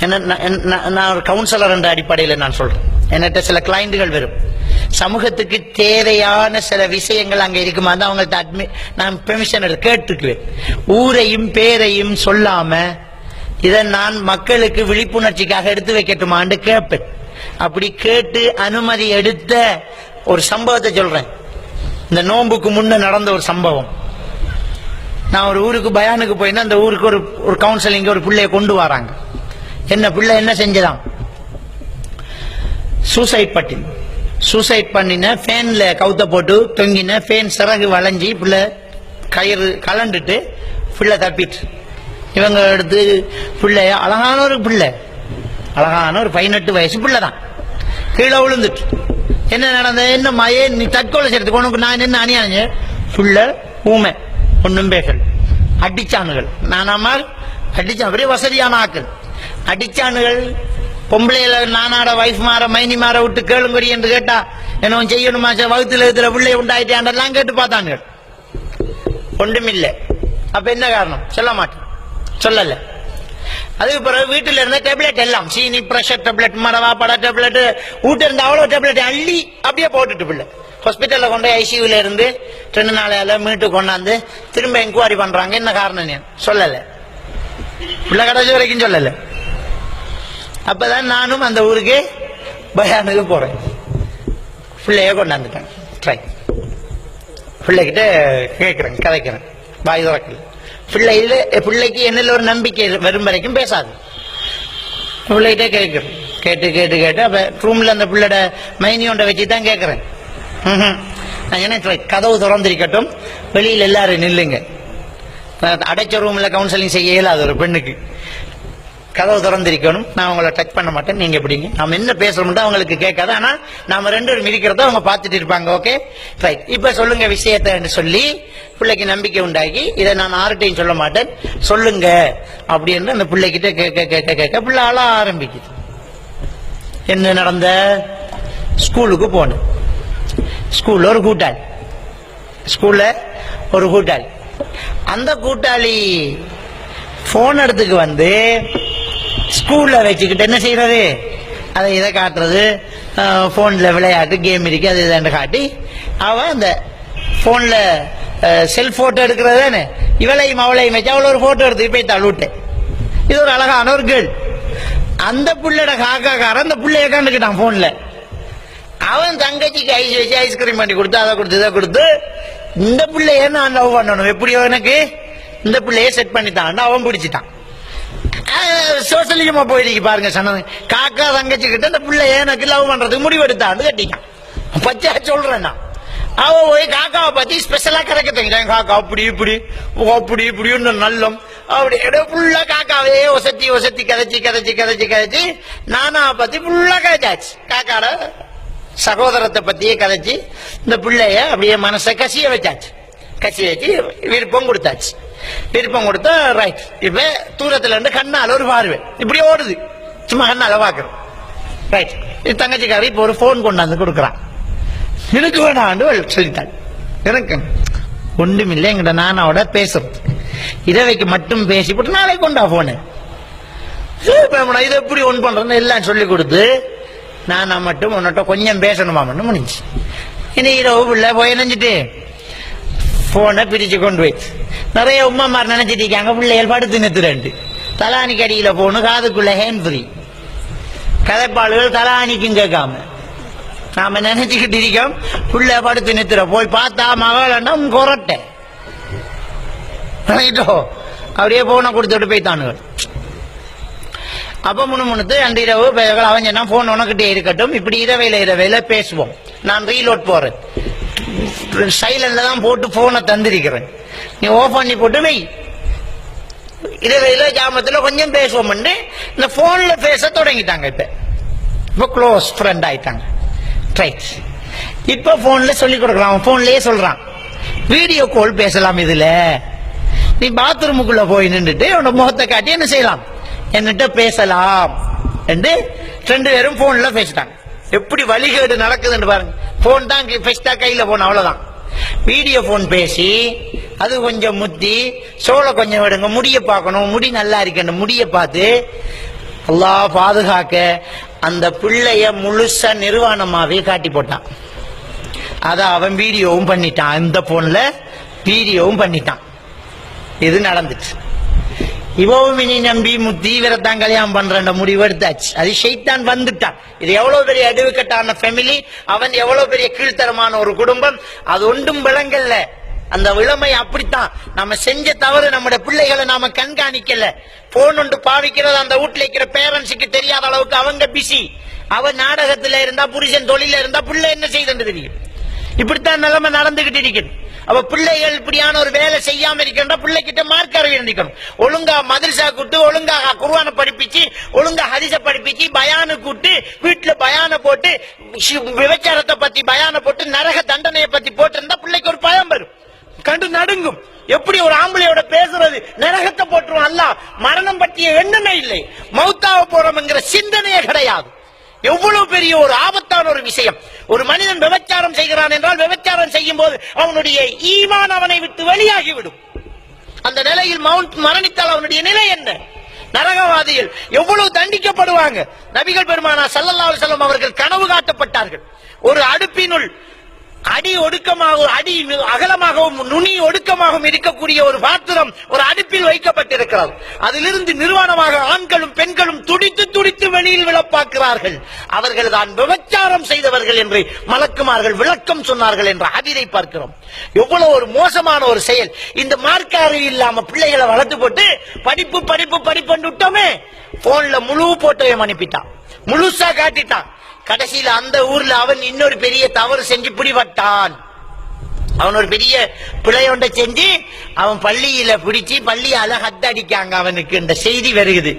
என்ன நான் நான் ஒரு கவுன்சிலர் என்ற அடிப்படையில் நான் சொல்றேன். என்கிட்ட சில கிளைண்டுகள் வரும். சமூகத்துக்கு தேவையான சில விஷயங்கள் அங்கே இருக்குமா? தான் அவங்கள்ட்ட அட்மி நான் பெர்மிஷன் எடுத்து கேட்டுக்குவேன். ஊரையும் பேரையும் சொல்லாம இதை நான் மக்களுக்கு விழிப்புணர்ச்சிக்காக எடுத்து வைக்கட்டுமான்னு கேட்பேன். அப்படி கேட்டு அனுமதி எடுத்த ஒரு சம்பவத்தை சொல்றேன். இந்த நோன்புக்கு முன்ன நடந்த ஒரு சம்பவம். நான் ஒரு ஊருக்கு பயானுக்கு போயிருந்தேன் அந்த ஊருக்கு ஒரு ஒரு கவுன்சிலிங் ஒரு பிள்ளைய கொண்டு வராங்க. என்ன பிள்ளை என்ன செஞ்சதான்? சூசைட் பட்டி சூசைட் பண்ணின ஃபேன்ல கவுத்த போட்டு தொங்கின ஃபேன் சிறகு வளைஞ்சி பிள்ளை கயிறு கலண்டுட்டு பிள்ளை தப்பிட்டு. இவங்க எடுத்து பிள்ளைய அழகான ஒரு பிள்ளை. அழகான ஒரு பதினெட்டு வயசு பிள்ளை தான் கீழே விழுந்துட்டு. என்ன நடந்தது? என்ன ஏன் நீ தற்கொலை செய்யறதுக்கு உனக்கு நான் என்ன அணியாங்க புள்ள ஊமை. ஒன்றும் பேசல். அடிச்சானுகள். நானாமல் அடிச்சான். பெரிய வசதியான ஆக்கள் அடிச்சானுகள். பொம்பளையில நானாட வைஃப் மாற மைனி மாற விட்டு கேளுங்கடி என்று கேட்டா என்ன செய்யணுமா சார் வகுத்துல இதுல பிள்ளை உண்டாயிட்டாண்டெல்லாம் கேட்டு பார்த்தாங்க. ஒன்றுமில்லை. அப்ப என்ன காரணம்? சொல்ல மாட்டேன். சொல்லல. அதுக்கு பிறகு வீட்டுல இருந்த டேப்லெட் எல்லாம் சீனி பிரஷர் டேப்லெட் மரவா பட டேப்லெட் வீட்டு இருந்த அவ்வளவு டேப்லெட் அள்ளி அப்படியே போட்டுட்டு பிள்ளை. ஹாஸ்பிட்டல்ல கொண்டு ஐசியூல இருந்து ரெண்டு நாளையால மீட்டு கொண்டாந்து திரும்ப என்கொயரி பண்றாங்க. என்ன காரணம் நீ சொல்லல. பிள்ளை கடைசி வரைக்கும் சொல்லலை. அப்பதான் நானும் அந்த ஊருக்கு பயானுக்கு போறேன். பிள்ளைய கொண்டாந்துட்டேன். ட்ரை பிள்ளைகிட்ட கேட்குறேன் கதைக்கிறேன். வாய் திறக்கல. பிள்ளையில பிள்ளைக்கு என்னில் ஒரு நம்பிக்கை வரும் வரைக்கும் பேசாது. பிள்ளைகிட்ட கேட்குறேன் கேட்டு கேட்டு கேட்டு அப்போ ரூமில் அந்த பிள்ளையோட மைனியோண்ட வச்சு தான் கேட்குறேன் ம்ஹும். நான் என்ன கதவு திறந்திருக்கட்டும். வெளியில் எல்லாரும் நில்லுங்க. அடைச்ச ரூமில் கவுன்சிலிங் செய்ய இயலாது ஒரு பெண்ணுக்கு. கதவு திறந்திருக்கணும். நான் உங்களை டச் பண்ண மாட்டேன். நீங்க எப்படிங்க? நம்ம என்ன பேசுறோம்னு அவங்களுக்கு கேட்காது. ஆனா நாம ரெண்டு பேரும் இருக்கிறத அவங்க பார்த்துட்டு இருப்பாங்க. ஓகே ரைட் இப்ப சொல்லுங்க விஷயத்தை சொல்லி பிள்ளைக்கு நம்பிக்கை உண்டாக்கி இதை நான் ஆர்ட்டையும் சொல்ல மாட்டேன். சொல்லுங்க அப்படின்னு அந்த பிள்ளைகிட்ட கேட்க கேட்க கேட்க பிள்ளை அழ ஆரம்பிக்குது. என்ன நடந்த? ஸ்கூலுக்கு போனேன். ஸ்கூல்ல ஒரு கூட்டாளி. ஸ்கூல்ல ஒரு கூட்டாளி. அந்த கூட்டாளி போன் எடுத்துக்கு வந்து ஸ்கூல்ல வச்சுக்கிட்டு என்ன செய்யறது அதை இதை காட்டுறது ஃபோனில் விளையாட்டு கேம் இருக்கு அது இதை காட்டி அவன் அந்த ஃபோனில் செல் ஃபோட்டோ எடுக்கிறது தானே? இவளையும் அவளையும் வச்சு அவளை ஒரு ஃபோட்டோ எடுத்து போய் தள்ளுவிட்டேன் இது ஒரு அழகான ஒரு கேள் அந்த புள்ளையோட காக்காக்காரன் அந்த புள்ளைய கண்டுக்கிட்டான் ஃபோனில் அவன் தங்கச்சிக்கு ஐஸ் வச்சு ஐஸ்கிரீம் பண்ணி கொடுத்து அதை கொடுத்து இதை கொடுத்து இந்த பிள்ளைய நான் லவ் பண்ணணும். எப்படியோ எனக்கு இந்த பிள்ளைய செட் பண்ணித்தான் அவன் பிடிச்சிட்டான். சோசியலிசமா போயிருக்கு பாருங்க சனது காக்கா தங்கச்சி கிட்ட இந்த பிள்ளைய எனக்கு லவ் பண்றதுக்கு முடிவெடுத்தான்னு கட்டிட்டான். பச்சையா சொல்றேன் நான். அவ போய் காக்காவை பத்தி ஸ்பெஷலா கரைக்க தங்கிட்டான் காக்கா அப்படி இப்படி ஓ, அப்படி இப்படின்னு நல்லம். அப்படி எடோ ஃபுல்லா காக்காவே ஒசத்தி ஒசத்தி கதைச்சி கதைச்சி கதைச்சி கதைச்சி நானா பத்தி ஃபுல்லா கதைச்சாச்சு காக்காட சகோதரத்தை பத்தியே கதைச்சி இந்த பிள்ளைய அப்படியே மனசை கசிய வச்சாச்சு. கசிய வச்சு விருப்பம் கொடுத்தாச்சு. விருப்பம் கொடுத்தா ரைட் இப்ப தூரத்துல இருந்து கண்ணால ஒரு பார்வை. இப்படி ஓடுது. சும்மா கண்ணால பாக்குறோம் ரைட் இது தங்கச்சிக்காரி இப்ப ஒரு போன் கொண்டாந்து கொடுக்குறான். எனக்கு வேணாண்டு சொல்லித்தாள் எனக்கு ஒன்றுமில்லை எங்கிட்ட நானாவோட பேசுறது இரவைக்கு மட்டும் பேசி போட்டு நாளைக்கு கொண்டா போனு இதை எப்படி ஒன் பண்றேன்னு எல்லாம் சொல்லி கொடுத்து நானா மட்டும் உன்னிட்ட கொஞ்சம் பேசணுமா மட்டும் முடிஞ்சு. இனி இரவு பிள்ளை போய் நினைச்சிட்டு போனை பிரிச்சு கொண்டு போய். நிறைய உமாமார் நினைச்சிட்டு இருக்காங்க பிள்ளைகள் படுத்து நிறுத்துறண்டு தலானிக்கு அடியில போகணும் காதுக்குள்ள ஹேண்ட் ஃப்ரீ கதைப்பாளுகள் தலானிக்கும் கேட்காம. நாம நினைச்சுக்கிட்டு இருக்கோம் பிள்ளை படுத்து நிறுத்துற போய் பார்த்தா மகளண்டம் கொரட்டை. அப்படியே போனை கொடுத்துட்டு போய்த்தானுகள் அப்போ முணுமுணுத்து அன்று இரவு பகல் அவன் என்ன போன் உனக்கிட்டே இருக்கட்டும் இப்படி இரவையில் இரவையில் பேசுவோம். நான் ரீலோட் போறேன். சைலண்ட்ல தான் போட்டு போனை தந்திருக்கிறேன். நீ ஓஃப் பண்ணி போட்டு வை. இரவையில ஜாமத்துல கொஞ்சம் பேசுவோம் இந்த போன்ல பேச தொடங்கிட்டாங்க இப்ப. இப்ப க்ளோஸ் ஃப்ரெண்ட் ஆயிட்டாங்க. ரைட் இப்ப போன்ல சொல்லி கொடுக்கலாம். ஃபோன்லேயே போன்லயே சொல்றான். வீடியோ கால் பேசலாம் இதுல. நீ பாத்ரூமுக்குள்ள போய் நின்றுட்டு உன்னோட முகத்தை காட்டி என்ன செய்யலாம்? என்னட்ட பேசலாம். என்று ரெண்டு பேரும் போன்ல பேசிட்டாங்க. எப்படி வழிகேடு நடக்குதுன்னு பாருங்க. போன் தான் பெஸ்டா கையில போன அவ்வளவுதான். வீடியோ போன் பேசி அது கொஞ்சம் முத்தி சோளை கொஞ்சம் விடுங்க முடிய பார்க்கணும் முடி நல்லா இருக்கணும் முடிய பார்த்து அல்லாஹ் பாதுகாக்க அந்த பிள்ளைய முழுசா நிர்வாணமாவே காட்டி போட்டான். அதை அவன் வீடியோவும் பண்ணிட்டான். இந்த போன்ல வீடியோவும் பண்ணிட்டான். இது நடந்துச்சு. இவவும் இனி நம்பி தீவிரத்தான் கல்யாணம் பண்ற முடிவு எடுத்தாச்சு. அது ஷெய்தான் வந்துட்டான். இது எவ்வளவு பெரிய அடுவுக்கட்டான ஃபேமிலி அவன் எவ்வளவு பெரிய கீழ்த்தரமான ஒரு குடும்பம் அது ஒன்றும் விளங்கல்ல அந்த இளமை அப்படித்தான். நம்ம செஞ்ச தவறு நம்முடைய பிள்ளைகளை நாம கண்காணிக்கல. போன் ஒன்று பாவிக்கிறது அந்த வீட்டுல இருக்கிற பேரண்ட்ஸுக்கு தெரியாத அளவுக்கு அவங்க பிஸி அவன் நாடகத்துல இருந்தா புருஷன் தொழில இருந்தா பிள்ளை என்ன செய்தன்னு தெரியும். இப்படித்தான் நிலைமை நடந்துகிட்டு இருக்குது அப்ப பிள்ளைகள் இப்படியான ஒரு வேலை செய்யாம இருக்கின்ற பிள்ளைகிட்ட மார்க் அறிவு இருந்திக்கணும் ஒழுங்கா மதுரசா கூட்டு ஒழுங்கா குருவான படிப்பிச்சு ஒழுங்கா ஹரிச படிப்பிச்சு பயானு கூட்டு வீட்டுல பயான போட்டு விபச்சாரத்தை பத்தி பயான போட்டு நரக தண்டனையை பத்தி போட்டிருந்தா பிள்ளைக்கு ஒரு பயம் வரும். கண்டு நடுங்கும். எப்படி ஒரு ஆம்பளையோட பேசுறது? நரகத்தை போட்டுருவோம் அல்ல மரணம் பற்றிய எண்ணமே இல்லை. மௌத்தாவ போறோம்ங்கிற சிந்தனையே கிடையாது. எவ்வளவு பெரிய ஒரு ஆபத்தான ஒரு விஷயம். ஒரு மனிதன் விபச்சாரம் செய்கிறான் என்றால் விபச்சாரம் செய்யும் போது அவனுடைய ஈமான் அவனை விட்டு வெளியாகிவிடும். அந்த நிலையில் மவுண்ட் மரணித்தால் அவனுடைய நிலை என்ன? நரகவாதிகள் எவ்வளவு தண்டிக்கப்படுவாங்க? நபிகள் பெருமானா சல்லல்லா செல்லம் அவர்கள் கனவு காட்டப்பட்டார்கள். ஒரு அடுப்பினுள் அடி ஒடுக்கமாக அடி அகலமாகவும் நுனி ஒடுக்கமாகவும் இருக்கக்கூடிய ஒரு பாத்திரம் ஒரு அடுப்பில் வைக்கப்பட்டிருக்கிறது. அதிலிருந்து நிர்வாணமாக ஆண்களும் பெண்களும் துடித்து துடித்து வெளியில் விழப்பாக்குறார்கள் அவர்கள் தான் விபச்சாரம் செய்தவர்கள் என்று மலக்குமார்கள் விளக்கம் சொன்னார்கள் என்ற அதிரை பார்க்கிறோம். எவ்வளவு ஒரு மோசமான ஒரு செயல். இந்த மார்க்க அறிவு இல்லாம பிள்ளைகளை வளர்த்து போட்டு படிப்பு படிப்பு படிப்பு விட்டோமே போன்ல முழு போட்டோயம் அனுப்பிட்டான். முழுசா காட்டிட்டான். கடைசியில் அந்த ஊர்ல அவன் இன்னொரு பெரிய தவறு செஞ்சு பிடிபட்டான். அவன் ஒரு பெரிய பிழையொண்ட செஞ்சு அவன் பள்ளியில பிடிச்சு பள்ளியால ஹத்தடிக்காங்க அவனுக்கு. இந்த செய்தி வருகுது.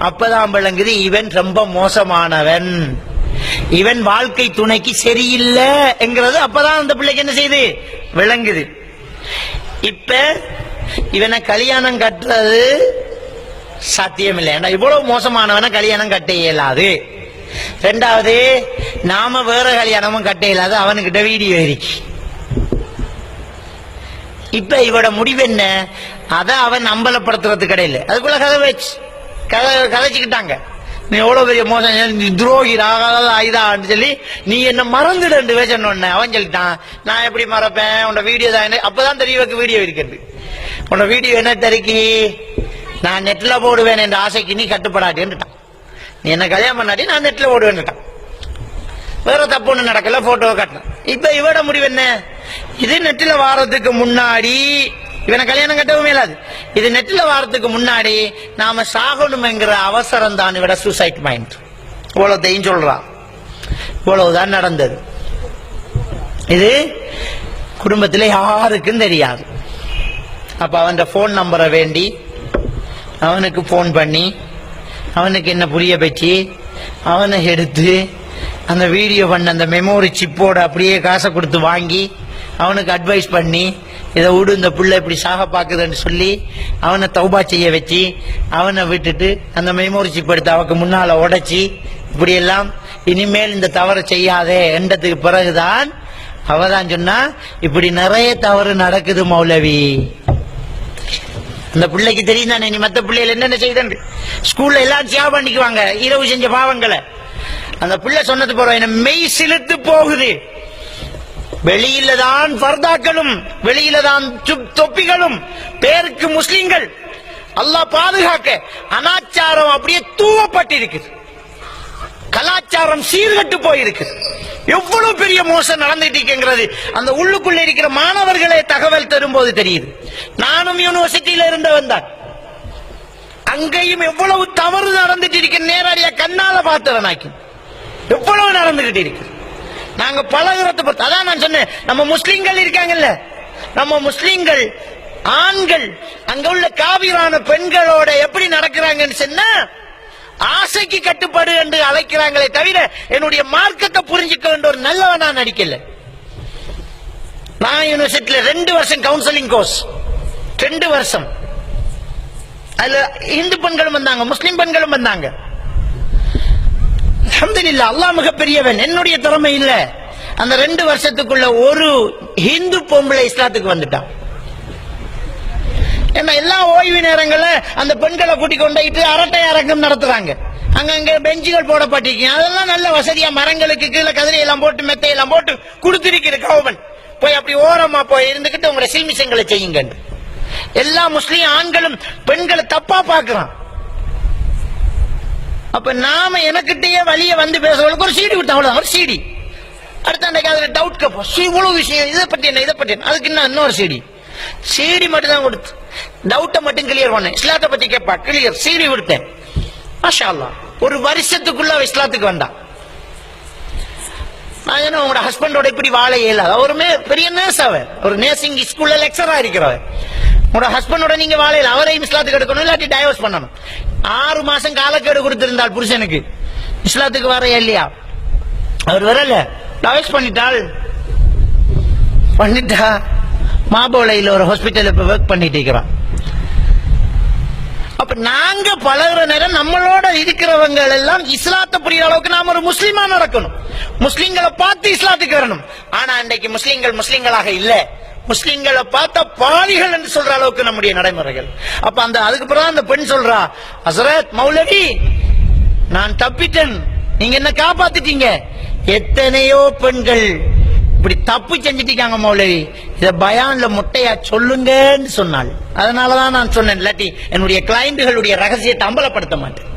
அப்பதான் விளங்குது இவன் ரொம்ப மோசமானவன். இவன் வாழ்க்கை துணைக்கு சரியில்லை என்கிறது. அப்பதான் அந்த பிள்ளைக்கு என்ன செய்யுது விளங்குது. இப்ப இவனை கல்யாணம் கட்டுறது சாத்தியம் இல்லை ஏன்னா இவ்வளவு மோசமானவனை கல்யாணம் கட்ட இயலாது. ரெண்டாவது நாம வேற கல்யாணமும் கட்ட இயலாது அவனுக்கிட்ட வீடியோ இருக்கு. இப்ப இவட முடிவு என்ன அத அவன் அம்பலப்படுத்துறது கிடையில. அதுக்குள்ள கதை வச்சு கதை கதைச்சுக்கிட்டாங்க. நீ எவ்வளவு பெரிய மோசம் செஞ்ச, நீ துரோகி ஆயுதான்னு சொல்லி நீ என்ன மறந்துடு வச்சோன்னு அவன் சொல்லிட்டான் நான் எப்படி மறப்பேன்? உன்னோட வீடியோ தான் என்ன- அப்பதான் தெரியவக்கு வீடியோ இருக்கிறது. உன்னோட வீடியோ என்ன தெரிக்கி நான் நெட்ல போடுவேன் என்ற ஆசைக்கு நீ கட்டுப்படாதுன்னுட்டான். நீ என்ன கல்யாணம் பண்ணாட்டி நான் நெட்ல ஓடுவேன்னுட்டான் வேற தப்பு ஒன்று நடக்கல போட்டோவை காட்டினேன். இப்ப இவட முடிவு என்ன? இது நெட்டில் வாரத்துக்கு முன்னாடி இவனை கல்யாணம் கட்டவும் இயலாது. இது நெட்டில் வாரத்துக்கு முன்னாடி நாம சாகணுங்கிற அவசரம் தான் இவட சூசைட் மைண்ட் இவ்வளவுதையும் சொல்றான் இவ்வளவுதான் நடந்தது. இது குடும்பத்தில் யாருக்கும் தெரியாது. அப்ப அவன் போன் நம்பரை வேண்டி அவனுக்கு போன் பண்ணி அவனுக்கு என்ன புரிய வச்சு அவனை எடுத்து அந்த வீடியோ பண்ண அந்த மெமோரி சிப்போட அப்படியே காசை கொடுத்து வாங்கி அவனுக்கு அட்வைஸ் பண்ணி இதை விடு இந்த பிள்ளை இப்படி சாக பார்க்குதுன்னு சொல்லி அவனை தௌபா செய்ய வச்சு அவனை விட்டுட்டு அந்த மெமோரி சிப் எடுத்து அவக்கு முன்னால் உடைச்சி இப்படியெல்லாம் இனிமேல் இந்த தவறை செய்யாதே என்றதுக்கு பிறகுதான் அவதான் சொன்னா இப்படி நிறைய தவறு நடக்குது மௌலவி. அந்த பிள்ளைக்கு தெரியும் தானே நீ மத்த பிள்ளைகள் என்னென்ன செய்தன்னு ஸ்கூல்ல எல்லாம் சியா பண்ணிக்குவாங்க இரவு செஞ்ச பாவங்களை. அந்த பிள்ளை சொன்னது போற என்ன மெய் சிலுத்து போகுது. வெளியில தான் ஃபர்தாக்களும் வெளியில தான் தொப்பிகளும் பேருக்கு முஸ்லிம்கள். அல்லாஹ் பாதுகாக்க அனாச்சாரம் அப்படியே தூவப்பட்டிருக்குது. கலாச்சாரம் சீர்கட்டு போயிருக்கு. எவ்வளவு பெரிய மோசம் நடந்துட்டு இருக்குங்கிறது அந்த உள்ளுக்குள்ள இருக்கிற மாணவர்களே தகவல் தரும்போது தெரியுது. நானும் யூனிவர்சிட்டியில இருந்தவன் தான். அங்கேயும் எவ்வளவு தவறு நடந்துட்டு இருக்கு நேரடியா கண்ணால பார்த்தவனாக்கி எவ்வளவு நடந்துகிட்டு இருக்கு. நாங்க பழகுறத பொறுத்து அதான் நான் சொன்னேன் நம்ம முஸ்லிம்கள் இருக்காங்கல்ல. நம்ம முஸ்லிம்கள் ஆண்கள் அங்க உள்ள காவிரான பெண்களோட எப்படி நடக்கிறாங்கன்னு சொன்னா ஆசைக்கு கட்டுப்பாடு என்று அழைக்கிறாங்களே தவிர என்னுடைய மார்க்கத்தை புரிஞ்சுக்க வேண்டிய ஒரு நான் நடிக்கல. நான் யூனிவர்சிட்டியில ரெண்டு வருஷம் கவுன்சிலிங் கோர்ஸ் ரெண்டு வருஷம். அதுல இந்து பெண்களும் வந்தாங்க முஸ்லிம் பெண்களும் வந்தாங்க. அல்ஹம்துலில்லாஹ் அல்லாஹ் மிகப்பெரியவன். என்னுடைய திறமை இல்ல. அந்த ரெண்டு வருஷத்துக்குள்ள ஒரு ஹிந்து பொம்பளை இஸ்லாத்துக்கு வந்துட்டான். ஏன்னா எல்லா ஓய்வு நேரங்களில் அந்த பெண்களை கூட்டிக் கொண்டுட்டு அரட்டை அரங்கம் நடத்துறாங்க. அங்கங்க பெஞ்சுகள் போடப்பட்டிருக்கீங்க அதெல்லாம் நல்ல வசதியா மரங்களுக்கு கீழே கதிரையெல்லாம் போட்டு மெத்தையெல்லாம் போட்டு கொடுத்திருக்கிற கவர்மெண்ட் போய் அப்படி ஓரமா போய் இருந்துகிட்டு உங்களை சில்மிசங்களை செய்யுங்க எல்லா முஸ்லீம் ஆண்களும் பெண்களை தப்பா பார்க்கறான் அப்ப நாம எனக்கிட்டேயே வழிய வந்து பேசுறவங்களுக்கு ஒரு சீடி விட்டோம் அவ்வளவுதான் ஒரு சீடி. அடுத்த அன்னைக்கு அதுல டவுட் கேட்போம். இவ்வளவு விஷயம் இதை பற்றி என்ன இதை பற்றி அதுக்கு இன்னும் இன்னொரு சீடி. சீடி மட்டும் தான் கொடுத்து. டவுட்டை மட்டும் கிளியர் பண்ணேன் இஸ்லாத்தை பத்தி கேட்பா கிளியர் சீடி கொடுத்தேன். மாஷா அல்லாஹ். ஒரு வருஷத்துக்குள்ள அவ இஸ்லாத்துக்கு வந்தான். நான் என்ன உங்களோட ஹஸ்பண்டோட இப்படி வாழ இயலாது அவருமே பெரிய நேர்ஸ் அவர் ஒரு நேசிங் ஸ்கூல்ல லெக்சரா இருக்கிறவர் உங்களோட ஹஸ்பண்டோட நீங்க வாழ இயல அவரையும் இஸ்லாத்துக்கு எடுக்கணும் இல்லாட்டி டைவர்ஸ் பண்ணணும். ஆறு மாசம் காலக்கேடு கொடுத்திருந்தால் புருஷனுக்கு. இஸ்லாத்துக்கு வர இல்லையா? அவர் வரல. டைவர்ஸ் பண்ணிட்டாள் பண்ணிட்டா? மாபோலையில் ஒரு ஹாஸ்பிட்டல் இப்போ ஒர்க் பண்ணிட்டு இருக்கிறோம். அப்ப நாங்க பழகுற நேரம் நம்மளோட இருக்கிறவங்க எல்லாம் இஸ்லாத்தை புரியுற அளவுக்கு நாம ஒரு முஸ்லீமா நடக்கணும். முஸ்லீம்களை பார்த்து இஸ்லாத்துக்கு வரணும். ஆனா இன்றைக்கு முஸ்லீம்கள் முஸ்லீம்களாக இல்ல. முஸ்லிம்களை பார்த்த பாலிகள் என்று சொல்ற அளவுக்கு நம்முடைய நடைமுறைகள். அப்ப அந்த அதுக்கு பிறகு அந்த பெண் சொல்றா ஹசரத் மௌலவி நான் தப்பிட்டேன். நீங்க என்ன காப்பாத்திட்டீங்க? எத்தனையோ பெண்கள் இப்படி தப்பு செஞ்சிட்டீங்க மௌலவி. இத பயான்ல முட்டையா சொல்லுங்கன்னு சொன்னாள். அதனாலதான் நான் சொன்னேன் இல்லாட்டி என்னுடைய கிளைண்டுகளுடைய ரகசியத்தை அம்பலப்படுத்த மாட்டேன்.